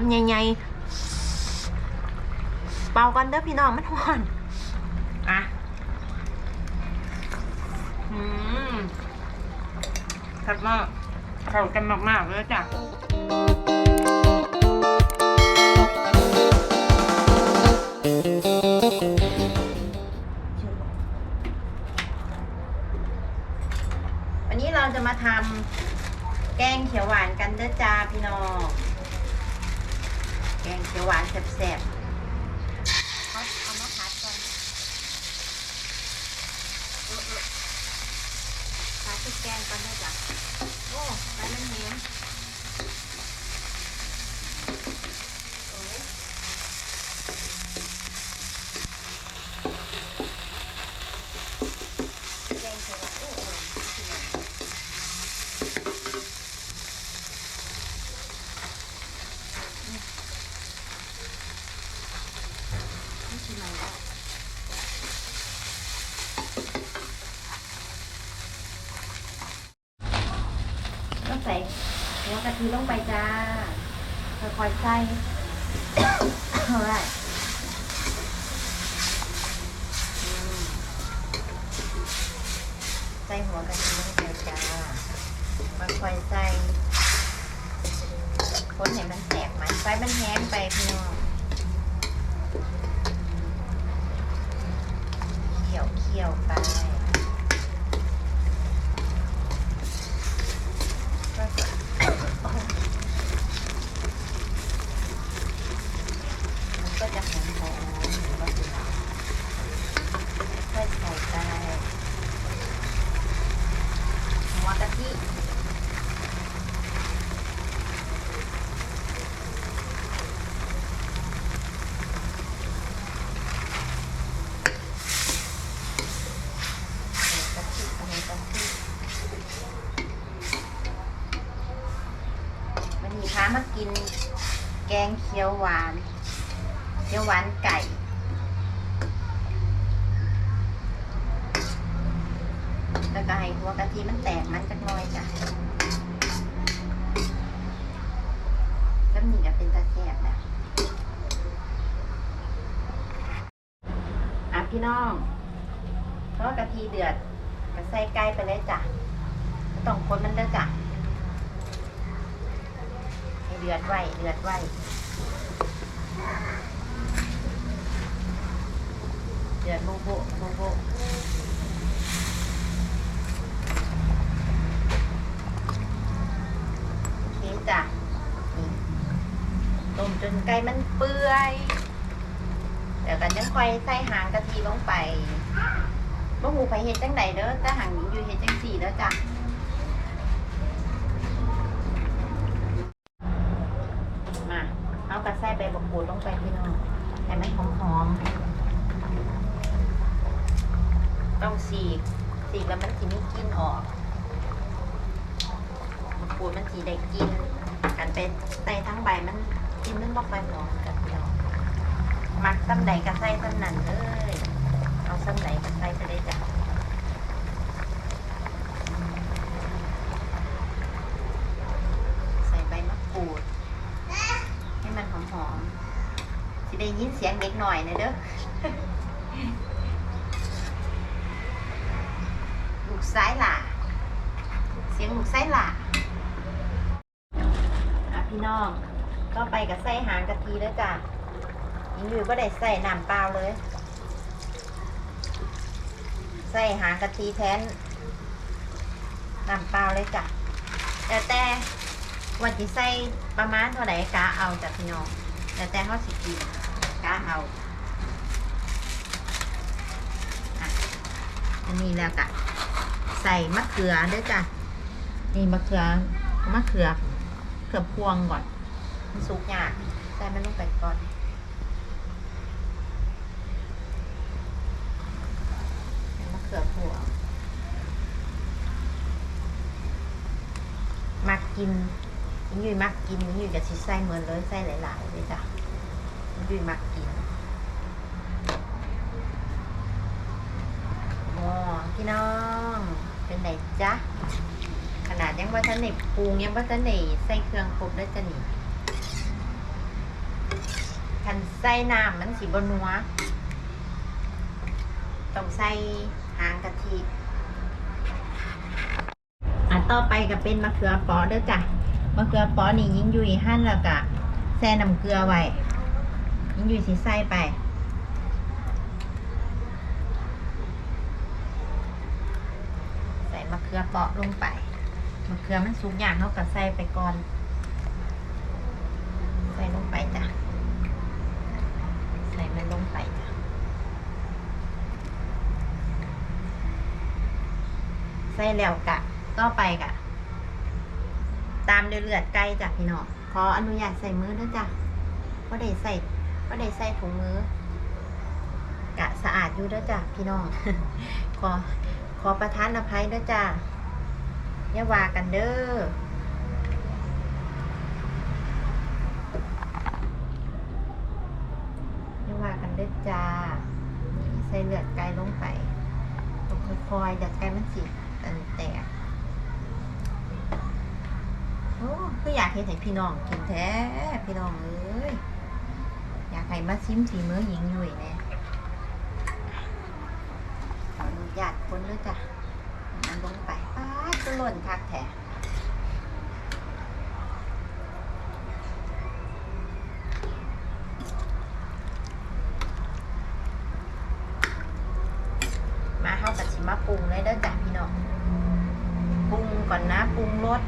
ำใหญ่ๆเป่ากันเด้อพี่น้องมันหอนอะอืมชัดมากเข้ากันมากๆเลยจ้ะวันนี้เราจะมาทำแกงเขียวหวานกันเด้อจ้าพี่น้อง แกงเขียวหวานแซ่บๆเขาเอามาพัดก่อนเออเออพัดพริกแกงก่อนเด้จ้ะโอ้ไปมันเหนียวอ้ยแกงเขียวหวานโอ้โอ้พี่น้อง นี่คืออะไรอะก็ใส่หัวกะทิ ลงไปจ้าค่อยๆใส่ เอาไว้อืมใส่หัวกะทิลงไปจ้า ค่อยๆใส่คนเห็นมันแตกมันไฟมันแห้งไปพี่น้อง เขี่ยวเขี่ยวไปมันก็จะหอมหอมก็คือค่อยใส่ไปหัวกะทิหัวกะทิหัวกะทิวันนี้พา มากินแกงเขียวหวาน เขียวหวานไก่แล้วก็ให้หัวกะทิมันแตกมันจักน้อยจ้ะแล้วนี่ก็เป็นตาแซ่บแล้วอะพี่น้องเพราะกะทิเดือดก็ใส่ไก่ไปเลยจ้ะต้องคนมันเด้อจ้ะ ดือดไว้เดือดไว้เดือดโบโบโบโบโอเคจ้ะต้มจนไก่มันเปื่อยเดี๋ยวกันยังค่อยใส่หางกะทิลงไปบ่หูไผเฮ็ดจังใดเด้อแต่หางหญิงอยู่เฮ็ดจังสี่เด้อจ้ะ มาเอากระใส่ใบบักกูดลงไปพี่น้องให้มันหอมๆ ต้องสีก สีกแล้วมั นสิมีกลิ่นออกมะกรูดมันสีได้กิน กันเป็นไตทั้งใบมันกินมันบ่ค่อยหอมกันเดียวมักซ้ำใดก็ใส่ซ้ำนั่นเลยเอาซ้ำใดก็ใส่ไปเลยจ้ะใส่ใบมะกรูด ให้มันหอมๆสิได้ยินเสียงเด็กหน่อยนะเด้อ ลูกซ้ายหล่ะ เสียงลูกไส้หล่ะอะพี่น้อง ก็ไปกับไส้หางกะทิแล้วจ้ะยิงอยู่ก็ได้ใส่น้ำเปล่าเลย ใส่หางกะทิแทนน้ำเปล่าเลยจ้ะแต่แต่วันที่ใส่ประมาณเท่าไหร่กะเอาจ้ะพี่น้องแต่แต่เขาสิกินกะเอาอะอันนี้แล้วกะใส่มะเขือด้วยจ้ะนี่มะเขือมะเขือเขือพวงก่อน มันสุกยากใส่มันลงไปก่อนเป็นมะเขือพวงมักกินยิ่งยุยมักกินยิ่งยุยกับชิใส่เหมือนเลยใส่หลายๆเลยจ้ะยิ่งยุยมักกินโอ้พี่น้องเป็นไหนจ๊ะขนาดยังว่าท่านในปรุงยังว่าท่านในใส่เครื่องครบได้จะหนี น ใส่น้ำมันสีบนัวต้องใส่หางกะทิอะต่อไปก็เป็นมะเขือเปอเด้อจ้ะมะเขือเปอนี่ยิงยุยหั่นแล้วก็แช่น้ำเกลือไว้ยิงยุยสิใส่ไปใส่มะเขือเปาะลงไปมะเขือมันสุกอย่างเขาก็ใส่ไปก่อน ใส่ลงไปจ้ะ ใส่มันลงไปจ้ะ ใส่แล้วกะต่อไปกะ ตามด้วยเลือดไก่จ้ะพี่น้องขออนุญาตใส่มือด้วยจ้ะเพราะได้ใส่เพราะได้ใส่ถุงมือกะสะอาดอยู่ด้วยจ้ะพี่น้องขอขอประทานอภัยด้วยจ้ะอย่าว่ากันเด้อ อย่าว่ากันเด้อจ้านี่ใส่เลือดไก่ลงไปต้องค่อยๆเลือดไก่มันสิตันแตกโอ้คืออยาก เห็นให้พี่น้องกินแท้พี่น้องเอ้ยอยากให้มาซิมฝีมือหญิงหยุ่ยแน่ขออนุญาตคนเลยจ้ะมันลงไปป้าจะหล่นคักแท้มาเข้ากับชิมาปรุงเลยเด้อจ้ะพี่น้องปรุงก่อนนะปรุงรส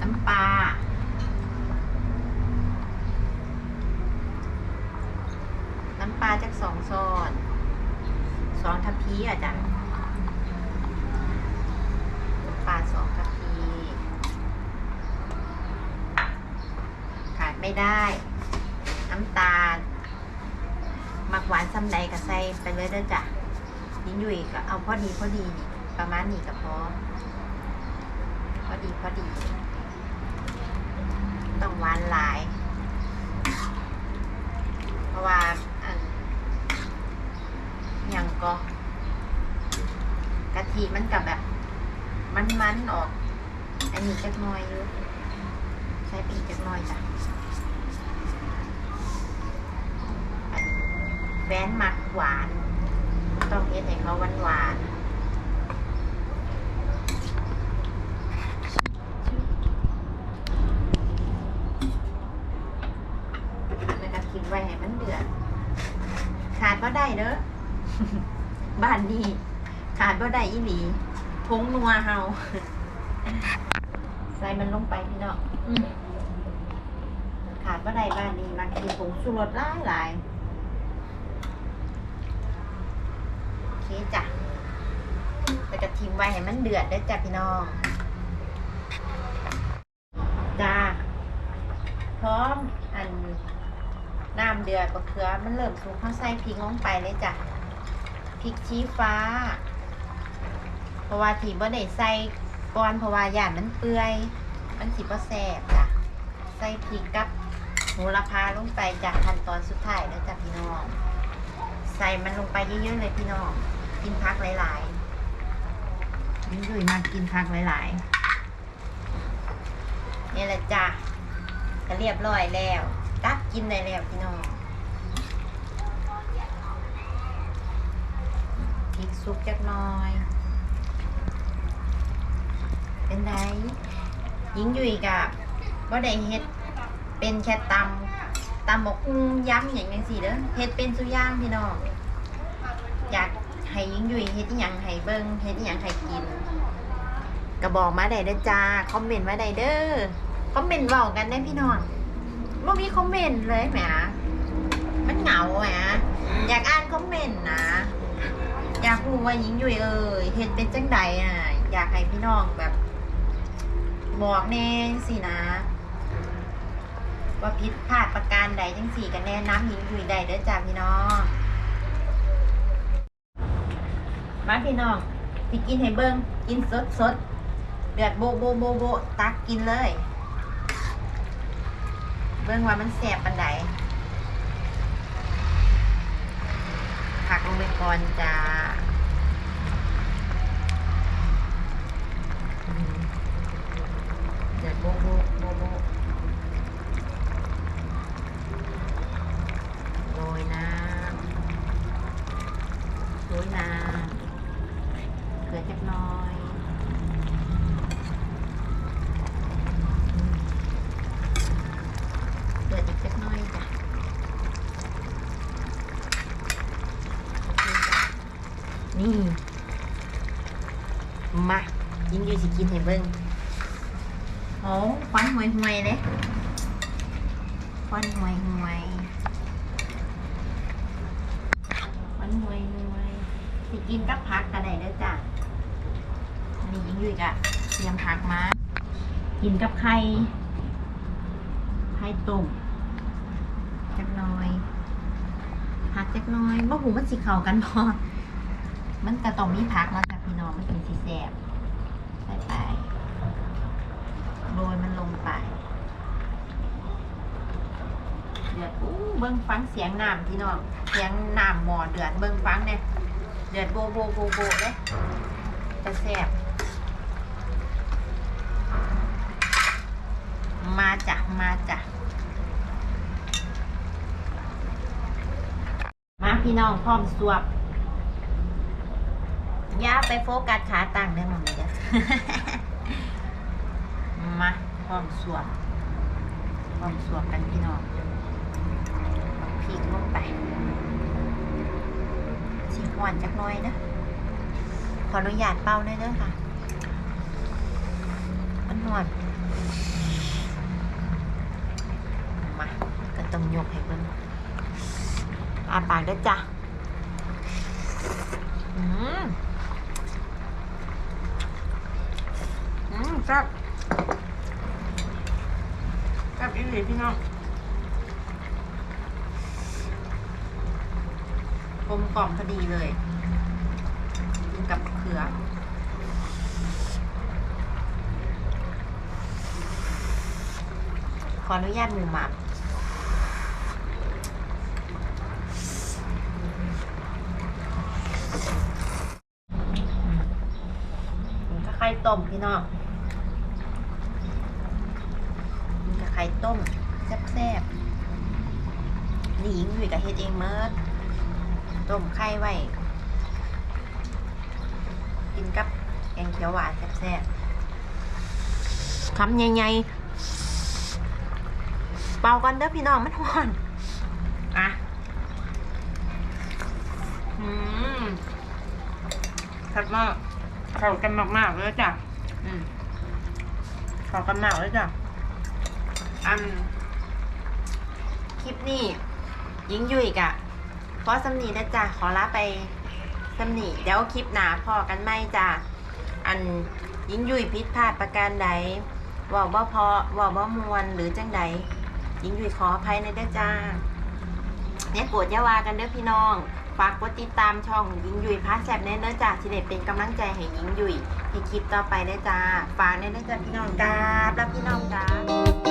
น้ำปลา น้ำปลาจากสองซอนสองทัพพีอะจ้ะน้ำปลาสองทัพพีขาดไม่ได้ น้ำตาลมักหวานซ้ำใดก็ใส่ไปเลยเด้อจ้ะยิ่งอยู่อีกก็เอาพอดีพอดีนี่ประมาณนี้ก็พอพอดีพอดี ต้องหวานหลาย เพราะว่าอันหยังก็กะทิมันกับแบบ มันๆออก อันนี้จักหน้อยอยู่ใช้ปีกจักหน้อยจ้ะอันแฟนมักหวาน ต้องเฮ็ดให้เขาหวานหวานๆแล้วก็ทิ้งไว้ให้มันเดือด ขาดก็ได้เด้อ บ้านนี้ขาดก็ได้อีหลีพ งนัวเฮาใส่มันลงไปพี่น้องขาดก็ไดบ้านนี้มากินผงชูรสหลายหลายโอเคจ้ะแล้วก็ทิ้งไว้ให้มันเดือดเด้จ้ะพี่น้องจ้าพร้อมอันน้ำเดือดบะเขือมันเริ่มสุกเข้าใส่พริกลงไปเลยจ้ะพริกชี้ฟ้า เพราะว่าที่บ่ได้ใส่ก่อนเพราะว่าย่านมันเปื่อย มันสิบ่แซ่บจ้ะใส่พริกกับโหระพาลงไปจากขั้นตอนสุดท้ายแล้วจ้ะพี่น้อง ใส่มันลงไปเยอะๆเลยพี่น้อง กินพักหลายๆนี่ดุยมากกินพักหลายๆนี่แหละจ้ะก็เรียบร้อยแล้วตักกินได้แล้วพี่น้องพริกซุปจักหน้อย เป็นได ยิงยู่อีกอะว่าได้เฮ็ดเป็นแค่ตำตำบอกย้ำอย่างยังสี่เด้อเฮ็ดเป็นสุย่างพี่น้องอยากให้ยิงยู่เฮ็ดอหยังให้เบิ่งเฮ็ดอหยังให้กินก็บอกมาได้เด้อจ้าคอมเมนต์มาได้เด้อคอมเมนต์เว้ากันได้พี่น้องบ่มีคอมเมนต์เลยแหมมันเหงาแหมอยากอ่านคอมเมนต์นะอยากรู้ว่าหญิงยู่เอ่ยเฮ็ดเป็นจังใดอะอยากให้พี่น้องแบบ บอกแน่สินะ ว่าผิดพลาดประการใดจังสี่กันแน่น้ำหญิงอยู่ใดเด้อจ้าพี่น้องมาพี่น้องสิกินให้เบิ่งกินสดสดเดือดโบโบโบโบตักกินเลย เบิ่งว่ามันแสบปันใดผักลงไปก่อนจ้า kẹt mô mô mô mô rồi nè. Rồi nè. Cửa chắc nói cửa chắc chắc cả nè. Mà ยิ่งยืดสิกินให้เบิ่ง วันห่วยห่วยๆเลยควันห่วยห่วยๆควันห่วยห่วยๆสิกินกับผักก็ได้เด้อจ้ะอันนี้ยิงอยู่อีกอะเตรียมผักมากินกับไข่ไข่ต้มจักหน้อยผักจักหน้อยบ่หูมันสิเข้ากันพอมันก็ต้องมีผักแล้วจ้ะพี่น้องมันถึงสิแซ่บใส่ไปโรยมันลง ไปเดือดอู้เบิ่งฟังเสียงน้ำพี่น้องเสียงน้ำหมอเดือดเบิ่งฟังเนี่ยเดือดโบโบโบโบเลยจะแซ่บมาจ้ะมาจ้ะมาพี่น้องพร้อมสวบย่าไปโฟกัสขาตั้งเด้อหมองนี้เด้อมา ร้อมสวบพร้อมสวบกันพี่น้องพริกลงไปสีหวานจักน้อยนะขออนุญาตเป้าหน่อยเด้อค่ะมันหวานมาก็ต้องยกให้เบิ่งอาปากเด้จ้ะอืมอืมแซ่บแซ่บ อีหลีพี่น้องกลมกล่อมพอดีเลยกินกับมะเขือขออนุญาตหมูหมักมันก็ไข่ต้มพี่น้อง มีกับไข่ต้มแซ่บๆนี่หญิงอยู่กับเฮ็ดเองเมิดต้มไข่ไว้ กินกับแกงเขียวหวานแซ่บๆคำใหญ่ๆเป่ากันเด้อพี่น้องมันหวานอะอืมแซ่บมากเข้ากันมากๆเลยจ้ะอืมเข้ากันมากเลยจ้ะ อันคลิปนี้ยิงยุยกะขอสำนีนะจ๊ะขอลาไปสำนีเดี๋ยวคลิปหนาพอกันไหมจ้ะอันยิงยุยพิษพลาดประการใดว่าบ่พอว่าบ่มวนหรือจังใดยิงยุยขออภัยในเด้อจ้าเนี่ยโปวดยาวากันเด้อพี่น้องฝากกดติดตามช่องยิงยุยพาแซบแน่เด้อจ้าที่ได้เป็นกำลังใจให้ยิงยุยให้คลิปต่อไปเด้จ้าฝากแน่เด้อจ้าพี่น้องกราบแล้วพี่น้องจ้า